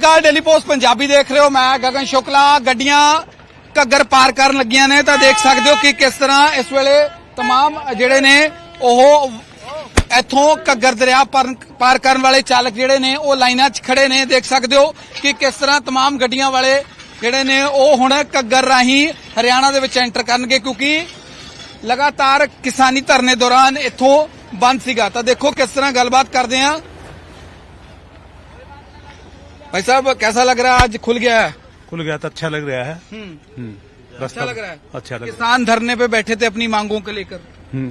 ਗੱਲ daily post Punjabi ਦੇਖ ਰਹੇ ਹੋ ਮੈਂ ਗਗਨ ਸ਼ੁਕਲਾ ਗੱਡੀਆਂ ਘੱਗਰ ਪਾਰ ਕਰਨ ਲੱਗੀਆਂ ਨੇ ਤਾਂ ਦੇਖ ਸਕਦੇ ਹੋ ਕਿ ਕਿਸ ਤਰ੍ਹਾਂ ਇਸ ਵੇਲੇ तमाम ਜਿਹੜੇ ਨੇ ਉਹ ਇੱਥੋਂ ਘੱਗਰ ਦਰਿਆ ਪਾਰ- ਪਾਰ ਕਰਨ ਵਾਲੇ ਚਾਲਕ ਜਿਹੜੇ ਨੇ ਉਹ ਲਾਈਨਾਂ 'ਚ ਖੜੇ ਨੇ ਦੇਖ ਸਕਦੇ ਹੋ ਕਿ ਕਿਸ ਤਰ੍ਹਾਂ तमाम ਗੱਡੀਆਂ ਵਾਲੇ ਜਿਹੜੇ ਨੇ ਉਹ ਹੁਣ ਘੱਗਰ ਰਾਹੀਂ ਹਰਿਆਣਾ ਦੇ ਵਿੱਚ ਐਂਟਰ ਕਰਨਗੇ ਕਿਉਂਕਿ ਲਗਾਤਾਰ ਕਿਸਾਨੀ ਧਰਨੇ ਦੌਰਾਨ ਇੱਥੋਂ ਬੰਦ ਸੀਗਾ ਤਾਂ ਦੇਖੋ ਕਿਸ ਤਰ੍ਹਾਂ ਗੱਲਬਾਤ ਕਰਦੇ ਆ भाई साहब कैसा लग रहा है? आज खुल गया है। खुल गया तो अच्छा लग रहा है। हम्म, हम्म, अच्छा लग रहा है। अच्छा लग रहा किसान धरने पे बैठे थे अपनी मांगों को लेकर। हम्म।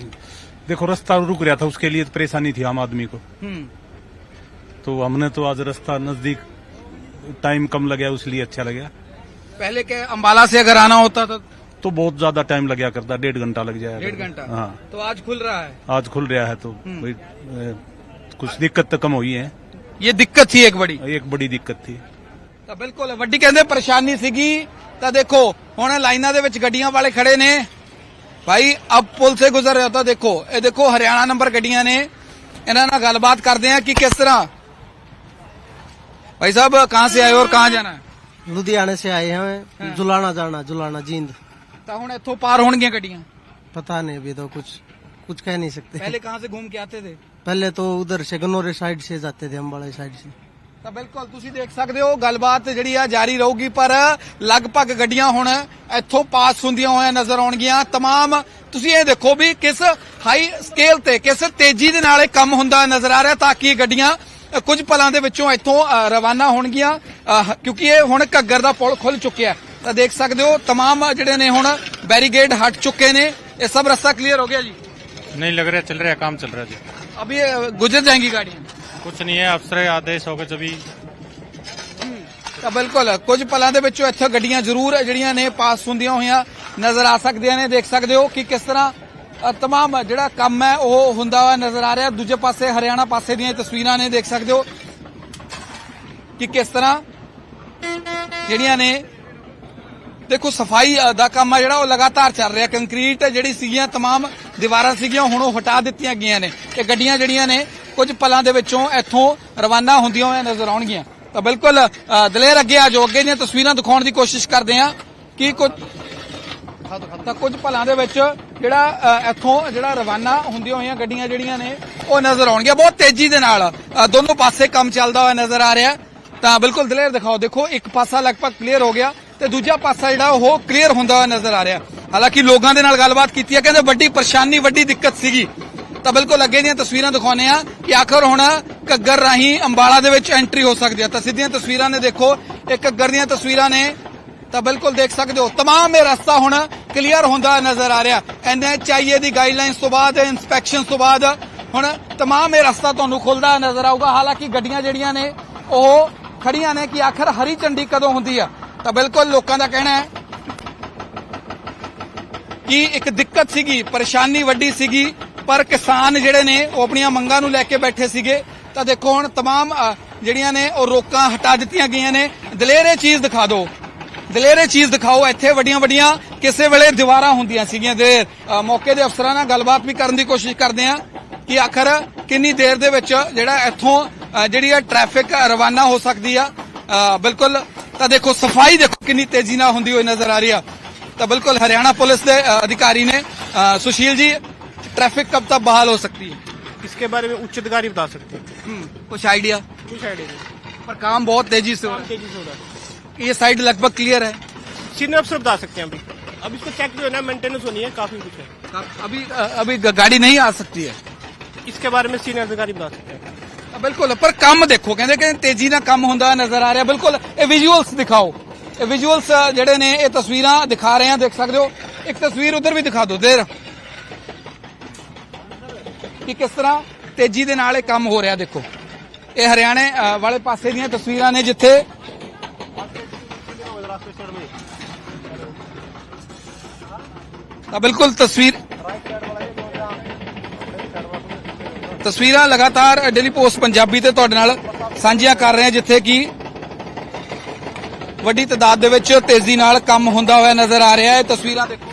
देखो रास्ता रुक रहा था उसके लिए तो परेशानी थी आम आदमी को। हम्म, तो हमने तो आज रास्ता नज़दीक टाइम कम लगा इसलिए अच्छा लगा पहले के अंबाला से अगर आना होता तो तो बहुत ज़्यादा टाइम लगा करता डेढ़ घंटा लग जाएगा डेढ़ घंटा? हाँ। तो आज खुल रहा है। आज खुल रहा है तो कुछ दिक्कत तो कम हुई है। ये दिक्कत थी एक बड़ी एक बड़ी दिक्कत थी ਤਾਂ ਬਿਲਕੁਲ ਵੱਡੀ ਕਹਿੰਦੇ ਪਰੇਸ਼ਾਨੀ ਸੀਗੀ ਤਾਂ ਦੇਖੋ ਹੁਣ ਲਾਈਨਾਂ ਦੇ ਵਿੱਚ ਗੱਡੀਆਂ ਵਾਲੇ ਖੜੇ ਨੇ ਭਾਈ ਅਬ ਪੁਲ ਸੇ ਗੁਜ਼ਰ ਰਿਹਾ ਤਾਂ ਦੇਖੋ ਇਹ ਦੇਖੋ ਹਰਿਆਣਾ ਨੰਬਰ ਗੱਡੀਆਂ ਨੇ ਇਹਨਾਂ ਨਾਲ ਗੱਲਬਾਤ ਕਰਦੇ ਆ ਕਿ ਕਿਸ ਤਰ੍ਹਾਂ भाई साहब कहाँ से आए हो और कहाँ जाना है लुधियाने से आए हैं जुलाना जाना जुलाना जींद ਤਾਂ ਹੁਣ ਇੱਥੋਂ ਪਾਰ ਹੋਣਗੀਆਂ ਗੱਡੀਆਂ पता नहीं अभी तो कुछ कुछ कह नहीं सकते पहले कहाँ से घूम के आते थे पहले तो उधर से गनौरे साइड से जाते थे अम्बाड़ा साइड से ਤਾਂ ਬਿਲਕੁਲ ਤੁਸੀਂ ਦੇਖ ਸਕਦੇ ਹੋ ਗੱਲਬਾਤ ਜਿਹੜੀ ਆ ਜਾਰੀ ਰਹੂਗੀ ਪਰ ਲਗਭਗ ਗੱਡੀਆਂ ਹੁਣ ਇੱਥੋਂ ਪਾਸ ਹੁੰਦੀਆਂ ਹੋਈਆਂ ਨਜ਼ਰ ਆਉਣਗੀਆਂ तमाम ਤੁਸੀਂ ਇਹ ਦੇਖੋ ਵੀ ਕਿਸ ਹਾਈ ਸਕੇਲ ਤੇ ਕਿਸ ਤੇਜ਼ੀ ਦੇ ਨਾਲ ਇਹ ਕੰਮ ਹੁੰਦਾ ਨਜ਼ਰ ਆ ਰਿਹਾ ਤਾਂ ਕਿ ਇਹ ਗੱਡੀਆਂ ਅ, ਕੁਝ ਪਲਾਂ ਦੇ ਵਿੱਚੋਂ ਇੱਥੋਂ ਅ, ਰਵਾਨਾ ਹੋਣਗੀਆਂ ਅ, ਕਿਉਂਕਿ ਇਹ ਹੁਣ ਘੱਗਰ ਦਾ ਪੁਲ ਖੁੱਲ ਚੁੱਕਿਆ ਤਾਂ ਦੇਖ ਸਕਦੇ ਹੋ तमाम ਜਿਹੜੇ ਨੇ ਹੁਣ ਬੈਰੀਗੇਡ ਹਟ ਚੁੱਕੇ ਨੇ ਇਹ ਸਭ ਰਸਤਾ ਕਲੀਅਰ ਹੋ ਗਿਆ ਜੀ नहीं लग रहा है चल रहा है काम चल रहा है जी ਅਬ ਇਹ ਗੁਜ਼ਰ जाएंगी गाड़ियां कुछ नहीं है अफसर आदेश हो गए जभी ਤਾਂ ਬਿਲਕੁਲ ਕੁਝ ਪਲਾਂ ਦੇ ਵਿੱਚੋਂ ਇੱਥੇ ਗੱਡੀਆਂ ਜ਼ਰੂਰ ਜਿਹੜੀਆਂ ਨੇ ਪਾਸ ਹੁੰਦੀਆਂ ਹੋਈਆਂ ਨਜ਼ਰ ਆ ਸਕਦੀਆਂ ਨੇ ਦੇਖ ਸਕਦੇ ਹੋ ਕਿ ਕਿਸ ਤਰ੍ਹਾਂ ਅ, ਤਮਾਮ ਜਿਹੜਾ ਕੰਮ ਹੈ ਉਹ ਹੁੰਦਾ ਹੋਇਆ ਨਜ਼ਰ ਆ ਰਿਹਾ ਦੂਜੇ ਪਾਸੇ ਹਰਿਆਣਾ ਪਾਸੇ ਦੀਆਂ ਤਸਵੀਰਾਂ ਨੇ ਦੇਖ ਸਕਦੇ ਹੋ ਕਿ ਕਿਸ ਤਰ੍ਹਾਂ ਜਿਹੜੀਆਂ ਨੇ ਦੇਖੋ ਸਫਾਈ ਅ, ਦਾ ਕੰਮ ਆ ਜਿਹੜਾ ਉਹ ਲਗਾਤਾਰ ਚੱਲ ਰਿਹਾ ਕੰਕਰੀਟ ਜਿਹੜੀ ਸੀਗੀਆਂ तमाम ਦੀਵਾਰਾਂ ਸੀਗੀਆਂ ਹੁਣ ਉਹ ਹਟਾ ਦਿੱਤੀਆਂ ਗਈਆਂ ਨੇ। ਤੇ ਗੱਡੀਆਂ ਜਿਹੜੀਆਂ ਨੇ ਕੁਝ ਪਲਾਂ ਦੇ ਵਿੱਚੋਂ ਇੱਥੋਂ ਰਵਾਨਾ ਹੁੰਦੀਆਂ ਹੋਈਆਂ ਨਜ਼ਰ ਆਉਣਗੀਆਂ। ਤਾਂ ਬਿਲਕੁਲ ਦਲੇਰ ਅੱਗੇ ਆ ਜਾਓ। ਅੱਗੇ ਦੀਆਂ ਤਸਵੀਰਾਂ ਦਿਖਾਉਣ ਦੀ ਕੋਸ਼ਿਸ਼ ਕਰਦੇ ਆ ਕਿ ਕੁਝ ਤਾਂ ਕੁਝ ਪਲਾਂ ਦੇ ਵਿੱਚ ਜਿਹੜਾ ਇੱਥੋਂ ਜਿਹੜਾ ਰਵਾਨਾ ਹੁੰਦੀਆਂ ਹੋਈਆਂ ਗੱਡੀਆਂ ਜਿਹੜੀਆਂ ਨੇ ਉਹ ਨਜ਼ਰ ਆਉਣਗੀਆਂ। ਬਹੁਤ ਤੇਜ਼ੀ ਦੇ ਨਾਲ ਅ, ਦੋਨੋਂ ਪਾਸੇ ਕੰਮ ਚੱਲਦਾ ਹੋਇਆ ਨਜ਼ਰ ਆ ਰਿਹਾ। ਤਾਂ ਬਿਲਕੁਲ ਦਲੇਰ ਦਿਖਾਓ। ਦੇਖੋ ਇੱਕ ਪਾਸਾ ਲਗਭਗ ਕਲੀਅਰ ਹੋ ਗਿਆ। ਤੇ ਦੂਜਾ ਪਾਸਾ ਜਿਹੜਾ ਉਹ ਕਲੀਅਰ ਹੁੰਦਾ ਹੋਇਆ ਨਜ਼ਰ ਆ ਰਿਹਾ ਹਾਲਾਂਕਿ ਲੋਕਾਂ ਦੇ ਨਾਲ ਗੱਲਬਾਤ ਕੀਤੀ ਹੈ ਕਹਿੰਦੇ ਵੱਡੀ ਪਰੇਸ਼ਾਨੀ ਵੱਡੀ ਦਿੱਕਤ ਸੀਗੀ ਤਾਂ ਬਿਲਕੁਲ ਅੱਗੇ ਦੀਆਂ ਤਸਵੀਰਾਂ ਦਿਖਾਉਨੇ ਆ ਕਿ ਆਖਰ ਹੁਣ ਘੱਗਰ ਰਾਹੀਂ ਅੰਬਾਲਾ ਦੇ ਵਿੱਚ ਐਂਟਰੀ ਹੋ ਸਕਦੀ ਹੈ ਤਾਂ ਸਿੱਧੀਆਂ ਤਸਵੀਰਾਂ ਨੇ ਦੇਖੋ ਇਹ ਘੱਗਰ ਦੀਆਂ ਤਸਵੀਰਾਂ ਨੇ ਤਾਂ ਬਿਲਕੁਲ ਦੇਖ ਸਕਦੇ ਹੋ तमाम ਇਹ ਰਸਤਾ ਹੁਣ ਕਲੀਅਰ ਹੁੰਦਾ ਨਜ਼ਰ ਆ ਰਿਹਾ ਐਨਐਚਆਈਏ ਦੀ ਗਾਈਡਲਾਈਨਸ ਤੋਂ ਬਾਅਦ ਇਨਸਪੈਕਸ਼ਨ ਤੋਂ ਬਾਅਦ ਹੁਣ तमाम ਇਹ ਰਸਤਾ ਤੁਹਾਨੂੰ ਖੁੱਲਦਾ ਨਜ਼ਰ ਆਊਗਾ ਹਾਲਾਂਕਿ ਗੱਡੀਆਂ ਜਿਹੜੀਆਂ ਨੇ ਉਹ ਖੜੀਆਂ ਨੇ ਕਿ ਆਖਰ ਹਰੀ ਝੰਡੀ ਕਦੋਂ ਹੁੰਦੀ ਆ ਤਾਂ ਬਿਲਕੁਲ ਲੋਕਾਂ ਦਾ ਕਹਿਣਾ ਹੈ ਕਿ ਇੱਕ ਦਿੱਕਤ ਸੀਗੀ ਪਰੇਸ਼ਾਨੀ ਵੱਡੀ ਸੀਗੀ ਪਰ ਕਿਸਾਨ ਜਿਹੜੇ ਨੇ ਉਹ ਆਪਣੀਆਂ ਮੰਗਾਂ ਨੂੰ ਲੈ ਕੇ ਬੈਠੇ ਸੀਗੇ ਤਾਂ ਦੇਖੋ ਹੁਣ तमाम ਅ, ਜਿਹੜੀਆਂ ਨੇ ਉਹ ਰੋਕਾਂ ਹਟਾ ਦਿੱਤੀਆਂ ਗਈਆਂ ਨੇ ਦਲੇਰੇ ਚੀਜ਼ ਦਿਖਾ ਦਿਓ ਦਲੇਰੇ ਚੀਜ਼ ਦਿਖਾਓ ਇੱਥੇ ਵੱਡੀਆਂ ਵੱਡੀਆਂ ਕਿਸੇ ਵੇਲੇ ਦੀਵਾਰਾਂ ਹੁੰਦੀਆਂ ਸੀਗੀਆਂ ਦੇ ਅ, ਮੌਕੇ ਦੇ ਅਫਸਰਾਂ ਨਾਲ ਗੱਲਬਾਤ ਵੀ ਕਰਨ ਦੀ ਕੋਸ਼ਿਸ਼ ਕਰਦੇ ਆ ਕਿ ਆਖਰ ਕਿੰਨੀ ਦੇਰ ਦੇ ਵਿੱਚ ਜਿਹੜਾ ਇੱਥੋਂ ਅ, ਜਿਹੜੀ ਹੈ ਟ੍ਰੈਫਿਕ ਰਵਾਨਾ ਹੋ ਸਕਦੀ ਆ ਅ, ਬਿਲਕੁਲ ਤਾਂ ਦੇਖੋ ਸਫ਼ਾਈ ਦੇਖੋ ਕਿੰਨੀ ਤੇਜ਼ੀ ਨਾਲ ਹੁੰਦੀ ਹੋਈ ਨਜ਼ਰ ਆ ਰਹੀ ਆ ਤਾਂ ਬਿਲਕੁਲ ਹਰਿਆਣਾ ਪੁਲਿਸ ਦੇ ਅਧਿਕਾਰੀ ਨੇ ਸੁਸ਼ੀਲ ਜੀ ट्रैफिक कब तक बहाल हो सकती है इसके बारे में उच्च अधिकारी बता सकते हैं कुछ आइडिया कुछ आइडिया पर काम बहुत तेजी से हो रहा है तेजी से हो रहा है ये साइड लगभग क्लियर है सीनियर अफसर बता सकते हैं अभी अब इसको चेक जो है ना मेंटेनेंस होनी है काफी कुछ है अभी अभी गाड़ी नहीं आ सकती है इसके बारे में सीनियर अधिकारी बता सकते हैं ਬਿਲਕੁਲ, ਪਰ ਕੰਮ ਦੇਖੋ, ਕਹਿੰਦੇ ਕਿ ਤੇਜ਼ੀ ਨਾਲ ਕੰਮ ਹੁੰਦਾ ਨਜ਼ਰ ਆ ਰਿਹਾ, ਬਿਲਕੁਲ, ਇਹ ਵਿਜ਼ੂਅਲਸ ਦਿਖਾਓ। ਇਹ ਵਿਜ਼ੂਅਲਸ ਜਿਹੜੇ ਨੇ, ਇਹ ਤਸਵੀਰਾਂ ਦਿਖਾ ਰਹੇ ਆ, ਦੇਖ ਸਕਦੇ ਹੋ। ਇੱਕ ਤਸਵੀਰ ਉਧਰ ਵੀ ਦਿਖਾ ਦਿਓ, ਦੇਰ। ਕਿ ਕਿਸ ਤਰ੍ਹਾਂ ਤੇਜ਼ੀ ਦੇ ਨਾਲ ਇਹ ਕੰਮ ਹੋ ਰਿਹਾ, ਦੇਖੋ। ਇਹ ਹਰਿਆਣੇ ਵਾਲੇ ਪਾਸੇ ਦੀਆਂ ਤਸਵੀਰਾਂ ਨੇ ਜਿੱਥੇ ਤਾਂ ਬਿਲਕੁਲ ਤਸਵੀਰ ਤਸਵੀਰਾਂ ਲਗਾਤਾਰ ਡੇਲੀ ਪੋਸਟ ਪੰਜਾਬੀ ਤੇ ਤੁਹਾਡੇ ਨਾਲ ਸਾਂਝੀਆਂ ਕਰ ਰਹੇ ਹਾਂ, ਜਿੱਥੇ ਕਿ ਵੱਡੀ ਤਦਾਦ ਦੇ ਵਿੱਚ ਤੇਜ਼ੀ ਨਾਲ ਕੰਮ ਹੁੰਦਾ ਹੋਇਆ ਨਜ਼ਰ ਆ ਰਿਹਾ ਹੈ। ਤਸਵੀਰਾਂ ਦੇਖੋ।